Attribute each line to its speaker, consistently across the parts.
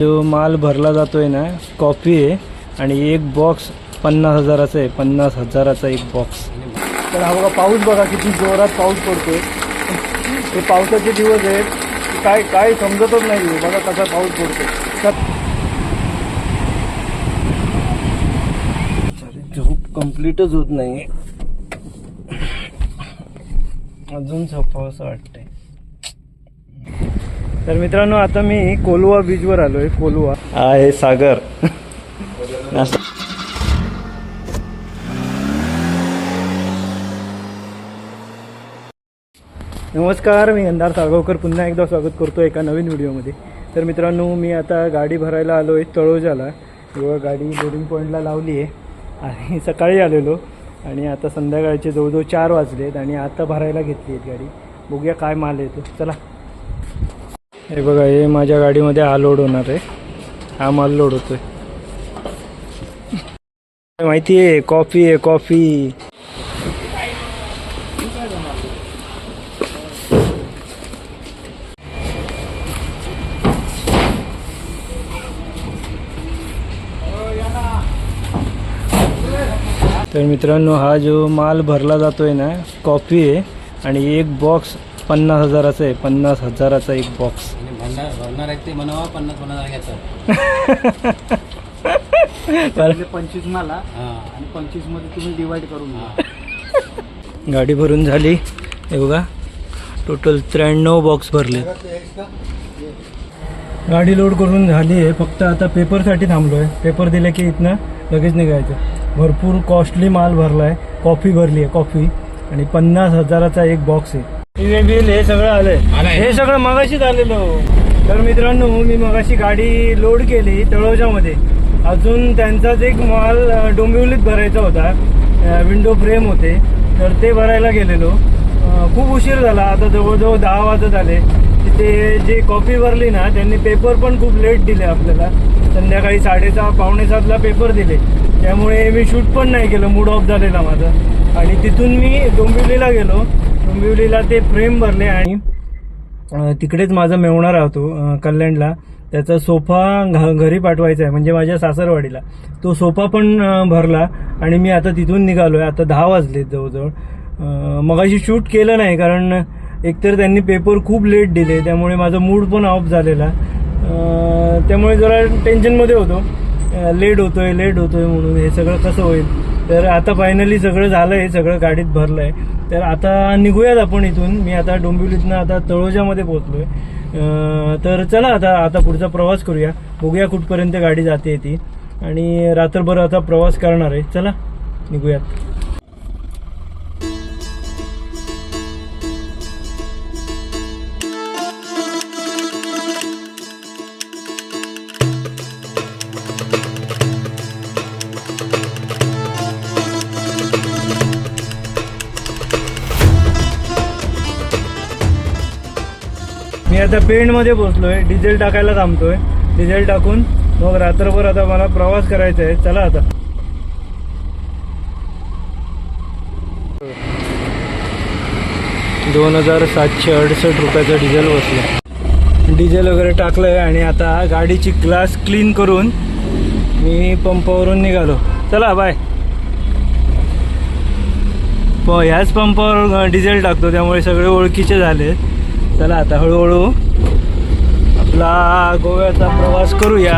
Speaker 1: जो माल भरला जातोय ना कॉफी आहे आणि एक बॉक्स पन्नास हजाराचा आहे पन्नास हजाराचा एक बॉक्स तर हा बघा पाऊस बघा किती जोरात पाऊस पडतोय. हे पावसाचे दिवस आहेत. काय काय समजतच नाही बघा कसा पाऊस पडतोय. अरे, झोप कम्प्लीटच होत नाही. अजून झोपावंसं वाटतंय. तर मित्रांनो आता मी कोलवा बीचवर आलोय कोलवा. हा आहे सागर. नमस्कार मी अंधार साळगावकर. पुन्हा एकदा स्वागत करतो एका नवीन व्हिडिओमध्ये. तर मित्रांनो मी आता गाडी भरायला आलो आहे तळोजाला. किंवा गाडी लोडिंग पॉईंटला लावली आहे. आणि सकाळी आलेलो. आणि आता संध्याकाळचे जवळजवळ चार वाजलेत आणि आता भरायला घेतली आहेत गाडी. बघूया काय माल येतो चला. हे बघा हे माझ्या गाडीमध्ये हा लोड होणार आहे. हा माल लोड होतोय. माहिती आहे कॉफी आहे कॉफी तर मित्रांनो हा जो माल भरला जातोय ना कॉफी आहे आणि एक बॉक्स पन्नास हजाराचा आहे पन्नास हजाराचा एक बॉक्स
Speaker 2: आहेत ते म्हणावा पन्नास पन्नास घ्यायचं
Speaker 3: पंचवीस मला आणि पंचवीसमध्ये तुम्ही डिवाइड करून घ्या.
Speaker 1: गाडी भरून झाली. हे बघा. टोटल त्र्याण्णव बॉक्स भरले. गाडी लोड करून झाली आहे. फक्त आता पेपरसाठी थांबलो आहे पेपर दिले की इथनं लगेच निघायचं. भरपूर कॉस्टली माल भरला आहे कॉफी भरली आहे. कॉफी आणि पन्नास हजाराचा एक बॉक्स आहे. हे बिल हे सगळं आलंय. हे सगळं मगाशीच आलेलं. तर मित्रांनो मी मगाशी गाडी लोड केली तळोजामध्ये. अजून त्यांचाच एक माल डोंबिवलीत भरायचा होता. विंडो फ्रेम होते. तर ते भरायला गेलेलो. खूप उशीर झाला. आता जवळजवळ दहा वाजत आले. तिथे जे कॉपी भरली ना त्यांनी पेपर पण खूप लेट दिले आपल्याला. संध्याकाळी साडेसहा पावणे सातला पेपर दिले. त्यामुळे मी शूट पण नाही केलं. मूड ऑफ झालेला माझा. आणि तिथून मी डोंबिवलीला गेलो. डोंबिवलीला ते फ्रेम भरले आणि तिकडेच माझा मेवणा राहतो कल्याणला. त्याचा सोफा घ- घरी पाठवायचा आहे म्हणजे माझ्या सासरवाडीला. तो सोफा पण भरला आणि मी आता तिथून निघालो आहे आता दहा वाजलेत जवळजवळ. मगाशी शूट केलं नाही कारण एकतर त्यांनी पेपर खूप लेट दिले त्यामुळे माझा मूड पण ऑफ झालेला. त्यामुळे जरा टेन्शनमध्ये होतो. लेट होतोय लेट होतोय म्हणून हे सगळं कसं होईल? तर आता फायनली सगळं झालंय सगळं गाडीत भरलंय. तर आता निघूयात आपण इथून. मी आता डोंबिवलीतनं आता तळोजामध्ये पोहोचलोय. तर चला आता आता पुढचा प्रवास करूया. बघूया कुठपर्यंत गाडी जाते ती. आणि रात्रभर आता प्रवास करणार आहे. चला निघूयात. आता पेंडमध्ये पोचलोय डिझेल टाकायला थांबतोय. डिझेल टाकून मग रात्रभर आता मला प्रवास करायचा आहे. चला आता. दोन हजार सातशे अडुसष्ट रुपयाचं डिझेल बसलं. डिझेल वगैरे टाकलंय आणि आता गाडीची ग्लास क्लीन करून मी पंपावरून निघालो. चला बाय. प ह्याच पंपावर डिझेल टाकतो. त्यामुळे सगळे ओळखीचे झाले चला आता हळूहळू आपला गोव्याचा प्रवास करूया.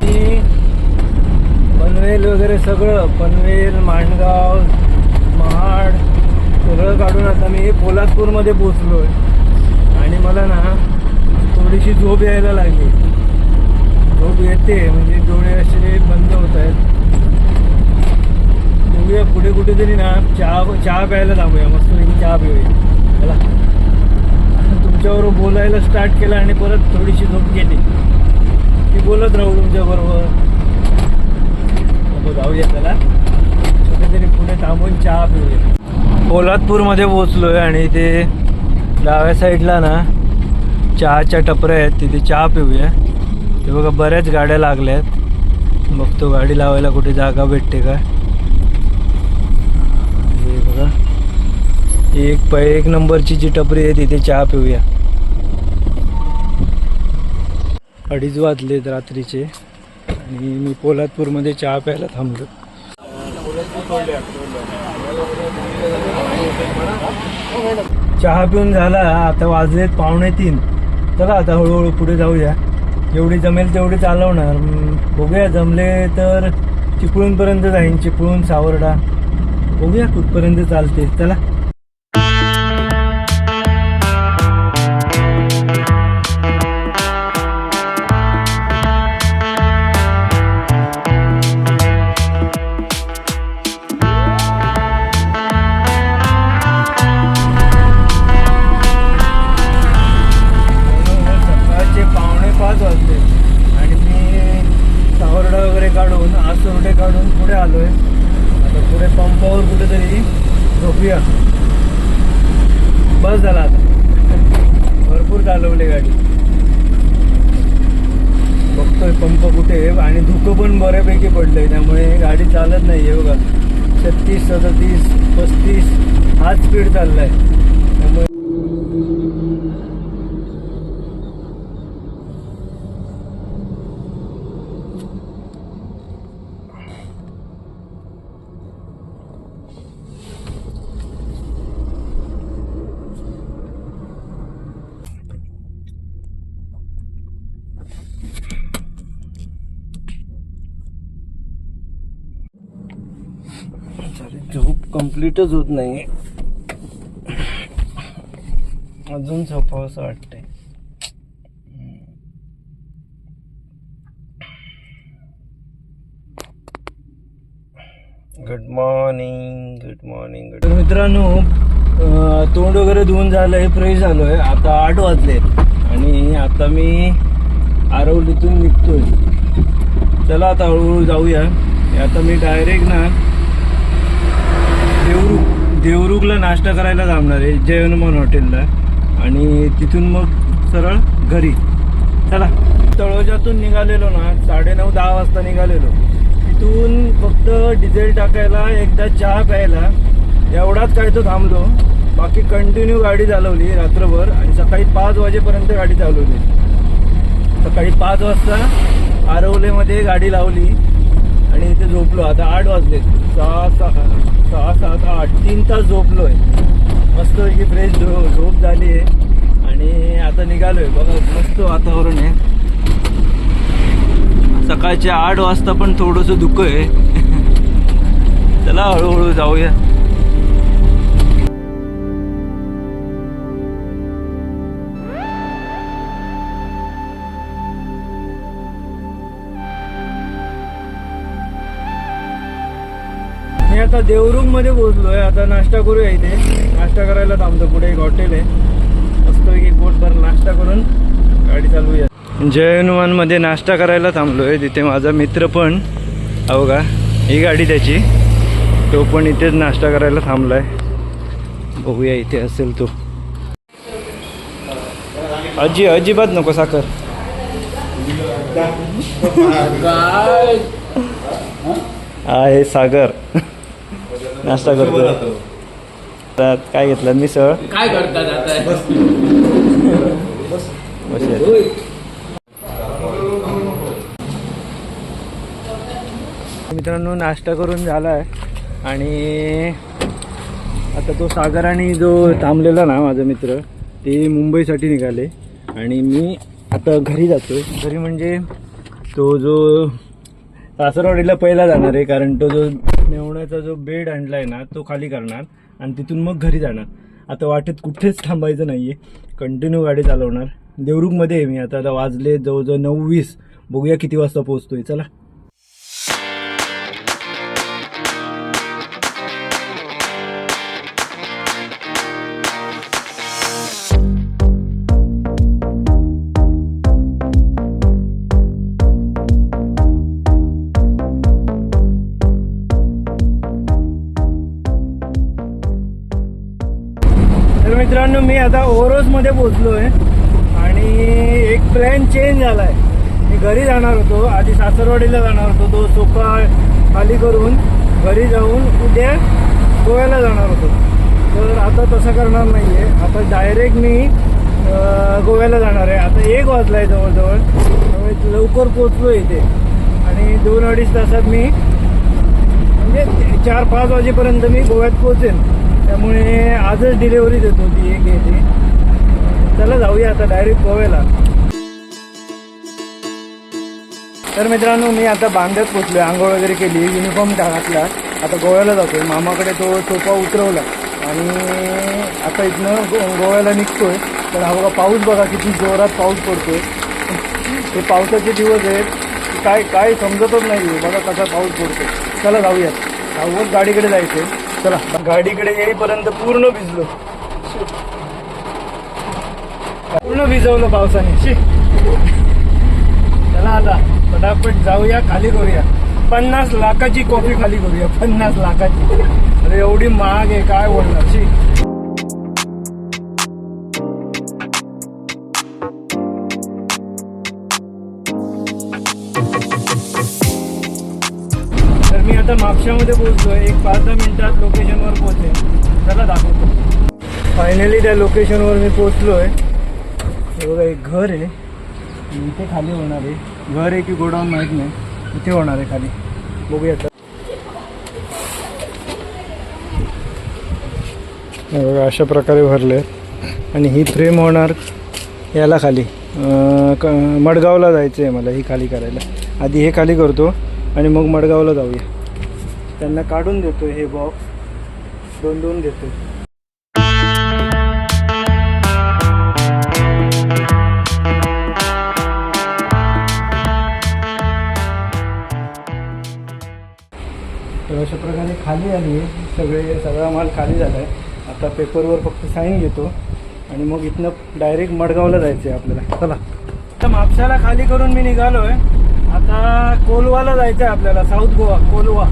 Speaker 1: मी पनवेल वगैरे सगळं पनवेल माणगाव महाड सगळं काढून आता मी पोलादपूरमध्ये पोचलो आहे आणि मला ना थोडीशी झोप यायला लागली. झोप येते म्हणजे डोळे असे बंद होत आहेत. बघूया पुढे कुठेतरी ना चहा चहा प्यायला थांबूया मस्त चहा पिऊया. चला. तुमच्याबरोबर बोलायला स्टार्ट केलं आणि परत थोडीशी झोप गेली की बोलत राहू तुमच्याबरोबर नको जाऊया त्याला कुठेतरी पुढे थांबून चहा पिऊया. पोलादपूरमध्ये पोचलोय आणि ते डाव्या साईडला ना चहाच्या टपऱ्या आहेत तिथे चहा पिऊया. ते बघा बऱ्याच गाड्या लागल्या आहेत बघतो गाडी लावायला कुठे जागा भेटते का? हे बघा. एक पै एक नंबरची जी टपरी आहे तिथे चहा पिऊया. अडीच वाजलेत रात्रीचे. आणि मी पोलादपूरमध्ये चहा प्यायला थांबलो. चहा पिऊन झाला आता वाजलेत पावणे तीन. चला आता हळूहळू पुढे जाऊया. जेवढी जमेल तेवढी चालवणार. बघूया जमले तर चिपळूणपर्यंत जाईन. चिपळूण सावर्डा. बघूया कुठपर्यंत चालते. चला. काढून आसुर्डे काढून पुढे आलोय. आता पुढे पंपावर कुठेतरी झोपूया. बस झाला आता. भरपूर चालवले गाडी. बघतोय पंप कुठे आणि धुकं पण बऱ्यापैकी पडलंय. त्यामुळे गाडी चालत नाही आहे बघा. छत्तीस सदतीस पस्तीस हाच स्पीड चाललाय. त्यामुळे तरी झोप कम्प्लीटच होत नाही. अजून झोपावं असं वाटतंय. Good morning good morning good मित्रांनो तोंड वगैरे धुवून झालंय फ्रेश झालोय. आता आठ वाजले. आणि आता मी आरवलीतून निघतोय. चला आता हळूहळू जाऊया. आता मी डायरेक्ट ना देवरुख देवरुखला नाश्ता करायला थांबणार आहे जय हनुमान हॉटेलला. आणि तिथून मग सरळ घरी. चला. तळोजातून निघालेलो ना साडेनऊ दहा वाजता निघालेलो. तिथून फक्त डिझेल टाकायला एकदा चहा प्यायला एवढाच काय तो थांबलो. बाकी कंटिन्यू गाडी चालवली रात्रभर आणि सकाळी पाच वाजेपर्यंत गाडी चालवली. सकाळी पाच वाजता आरवलेमध्ये गाडी लावली आणि इथे झोपलो. आता आठ वाजले सहा सहा. सहा सात आठ तीन तास झोपलोय. मस्त की फ्रेश झो झोप झाली आहे. आणि आता निघालोय. बघा मस्त वातावरण आहे. सकाळच्या आठ वाजता पण थोडंसं दुःख आहे चला हळूहळू जाऊया. आता देवरुखमध्ये पोहोचलोय. आता नाश्ता करूया इथे. नाश्ता करायला थांबतो. पुढे एक हॉटेल आहे. मस्त एक पोटभर नाश्ता करून गाडी चालवूया. जय हनुमानमध्ये नाश्ता करायला थांबलोय. तिथे माझा मित्र पण. अहो का? ही गाडी त्याची. तो पण इथेच नाश्ता करायला थांबलाय. बघूया इथे असेल तो. अजी अजिबात नको साखर. आहे सागर. नाश्ता करतो आता. काय घेतलं? मिसळ.
Speaker 2: काय करतात आता.
Speaker 1: मित्रांनो नाश्ता करून झाला आहे आणि आता तो सागर आणि जो थांबलेला ना माझा मित्र ते मुंबईसाठी निघाले. आणि मी आता घरी जातोय. घरी म्हणजे तो जो सासरवाडीला पहिला जाणार आहे कारण तो जो मेवण्याचा जो बेड आणला आहे ना तो खाली करणार आणि तिथून मग घरी जाणार. आता वाटेत कुठेच थांबायचं नाही आहे कंटिन्यू गाडी चालवणार. देवरुखमध्ये आहे मी आता. आता वाजले जवळजवळ नऊ वीस. बघूया किती वाजता पोहोचतोय. चला. मित्रांनो मी आता ओरोजमध्ये पोचलो आहे आणि एक प्लॅन चेंज झाला आहे मी घरी जाणार होतो आधी सासरवाडीला जाणार होतो तो सोफा खाली करून घरी जाऊन उद्या गोव्याला जाणार होतो. तर आता तसं करणार नाही आहे आता डायरेक्ट मी गोव्याला जाणार आहे. आता एक वाजला आहे जवळजवळ. त्यामुळे लवकर पोचलो इथे. आणि दोन अडीच तासात मी म्हणजे चार पाच वाजेपर्यंत मी गोव्यात पोचेन त्यामुळे आजच डिलेवरी देतो ती एक येते चला जाऊया आता डायरेक्ट गोव्याला. तर मित्रांनो मी आता बांधत पोचलो आंघोळ वगैरे केली युनिफॉर्म घातला. आता गोव्याला जातोय. मामाकडे तो सोफा उतरवला. आणि आता इथनं गो गोव्याला निघतोय. तर हा बघा पाऊस बघा किती जोरात पाऊस पडतोय. हे पावसाचे दिवस आहेत. काय काय समजतच नाही. बघा कसा पाऊस पडतो चला जाऊयात. जाऊच गाडीकडे जायचंय. चला. गाडीकडे येईपर्यंत पूर्ण भिजलो. पूर्ण भिजवलं पावसाने. शी. चला आता पटापट जाऊया खाली करूया. पन्नास लाखाची कॉफी खाली करूया पन्नास लाखाची. अरे एवढी महाग आहे काय बोलणार? शी. आता म्हापशामध्ये पोहोचतोय एक पाच दहा मिनिटात लोकेशनवर पोहोचेन. त्याला दाखवतो. फायनली त्या लोकेशनवर मी पोहोचलोय. हे बघा एक घर आहे. इथे खाली होणार आहे. घर आहे की गोडाऊन माहीत नाही. इथे होणार आहे खाली. बघूया आता. हे बघा अशा प्रकारे भरले आणि ही फ्रेम होणार याला खाली. क मडगावला जायचं आहे मला ही खाली करायला. आधी हे खाली करतो आणि मग मडगावला जाऊया. त्यांना काढून देतो हे बॉक्स दोन दोन देतो तर अशा प्रकारे खाली आली आहे. सगळे सगळा माल खाली झाला आहे आता पेपरवर फक्त साईन घेतो. आणि मग इथनं डायरेक्ट मडगावला जायचं आहे आपल्याला. चला. तर म्हापशाला खाली करून मी निघालो आहे आता कोलवाला जायचं आहे आपल्याला साऊथ गोवा कोलवा.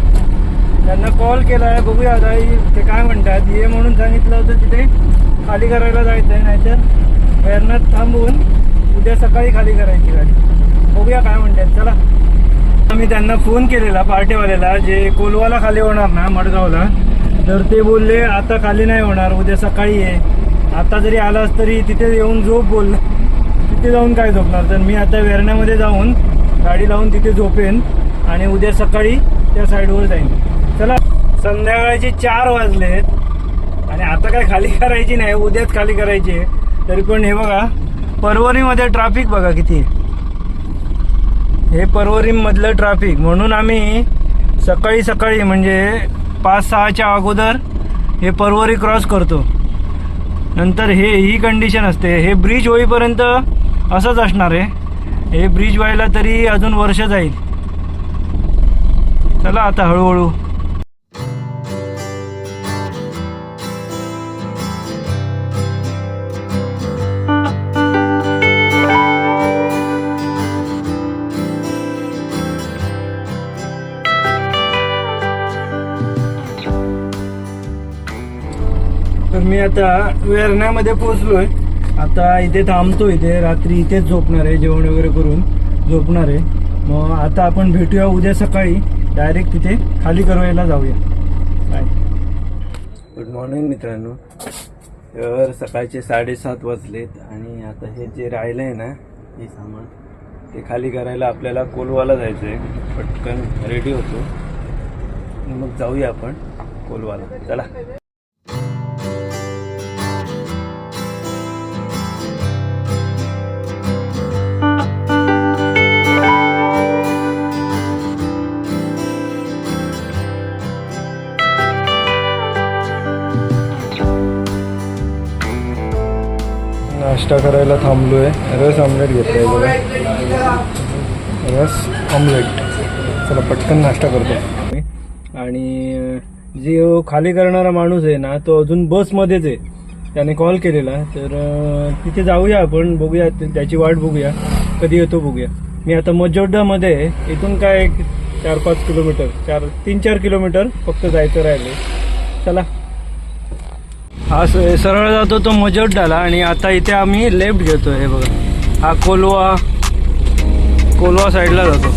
Speaker 1: त्यांना कॉल केला आहे बघूया आता ते काय म्हणतात. ये म्हणून सांगितलं होतं तिथे खाली करायला जायचं आहे नाहीतर वेरणात थांबवून उद्या सकाळी खाली करायची गाडी. बघूया काय म्हणतात. चला. मी त्यांना फोन केलेला पार्टीवाल्याला जे कोलवाला खाली होणार ना मडगावला तर ते बोलले आता खाली नाही होणार उद्या सकाळी ये. आता जरी आलास तरी तिथे येऊन झोप बोल. तिथे जाऊन काय झोपणार? तर मी आता वेरण्यामध्ये जाऊन गाडी लावून तिथे झोपेन आणि उद्या सकाळी त्या साईडवर जाईन. चला संध्याकाळचे चार वाजलेत. आणि आता काय खाली करायची नाही उद्याच खाली करायची आहे. तरी पण हे बघा परवरीमध्ये ट्रॅफिक बघा किती हे परवरीमधलं ट्रॅफिक म्हणून आम्ही सकाळी सकाळी म्हणजे पाच सहाच्या अगोदर हे परवरी क्रॉस करतो. नंतर हे ही कंडिशन असते. हे ब्रिज होईपर्यंत असंच असणार आहे. हे ब्रिज व्हायला तरी अजून वर्ष जाईल. चला आता हळूहळू. आता वेरण्यामध्ये पोहोचलोय. आता इथे थांबतो इथे रात्री इथेच झोपणार आहे जेवण वगैरे करून झोपणार आहे. मग आता आपण भेटूया उद्या सकाळी. डायरेक्ट तिथे खाली करवायला जाऊया. बाय गुड मॉर्निंग मित्रांनो. तर सकाळचे साडेसात वाजलेत आणि आता हे जे राहिलं आहे ना हे सामान ते खाली करायला आपल्याला कोलवाला जायचं आहे पटकन रेडी होतो. मग जाऊया आपण कोलवाला. चला. नाश्ता करायला थांबलो आहे रस ऑमलेट घेतलाय बघा. रस ऑमलेट चला पटकन नाश्ता करतो. आणि जे खाली करणारा माणूस आहे ना तो अजून बसमध्येच आहे. त्याने कॉल केलेला. तर तिथे जाऊया आपण बघूया त्याची वाट बघूया. कधी येतो बघूया. मी आता मजोड्डामध्ये आहे. इथून काय चार पाच किलोमीटर चार तीन चार किलोमीटर फक्त जायचं राहिले चला. हा सरळ जातो तो मजोड्डाला आणि आता इथे आम्ही लेफ्ट घेतो हे बघा. हा कोलवा कोलवा साईडला जातो.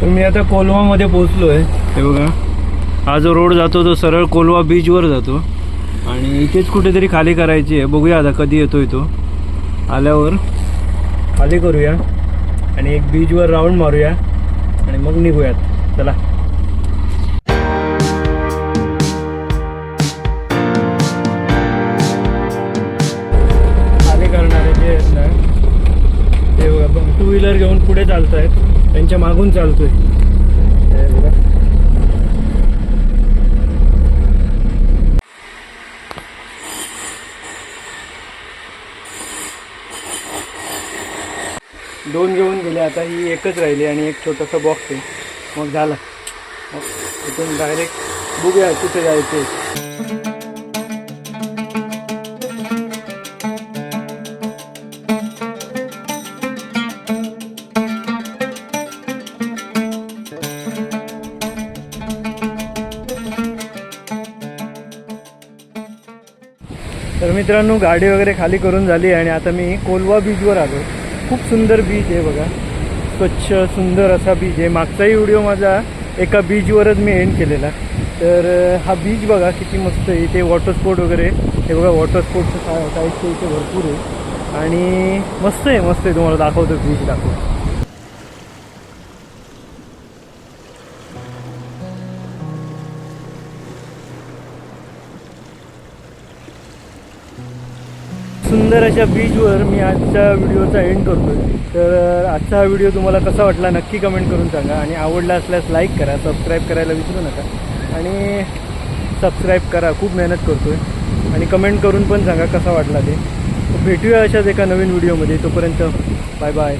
Speaker 1: तर मी आता कोलवामध्ये पोहोचलो आहे हे बघा. हा जो रोड जातो तो सरळ कोलवा बीचवर जातो. आणि इथेच कुठेतरी खाली करायची आहे. बघूया आता कधी येतोय तो आल्यावर खाली करूया. आणि एक बीचवर राऊंड मारूया. आणि मग निघूयात. चला. खाली करणारे जे आहेत ना ते टू व्हीलर घेऊन पुढे चालत आहेत त्यांच्या मागून चालतोय हे बघा. दोन घेऊन गेले आता ही एकच राहिली आणि एक छोटासा बॉक्स आहे. मग झालं. मग इथून डायरेक्ट बघूया कुठे जायचे तर मित्रांनो गाडी वगैरे खाली करून झाली आणि आता मी कोलवा बीचवर आलो खूप सुंदर बीच आहे बघा. स्वच्छ सुंदर असा बीच आहे. मागचाही व्हिडिओ माझा एका बीचवरच मी एंड केलेला. तर हा बीच बघा किती मस्त आहे. इथे वॉटर स्पोर्ट वगैरे. हे बघा वॉटर स्पोर्टचं साईडचं इथे भरपूर आहे. आणि मस्त आहे मस्त आहे. तुम्हाला दाखवतो बीच दाखवतो. सुंदर अशा बीचवर मी आजच्या व्हिडिओचा एंड करतो तर आजचा हा व्हिडिओ तुम्हाला कसा वाटला नक्की कमेंट करून सांगा आणि आवडला असल्यास लाईक करा सबस्क्राईब करायला विसरू नका. आणि सबस्क्राईब करा खूप मेहनत करतो आहे आणि कमेंट करून पण सांगा कसा वाटला ते. भेटूया अशाच एका नवीन व्हिडिओमध्ये तोपर्यंत बाय बाय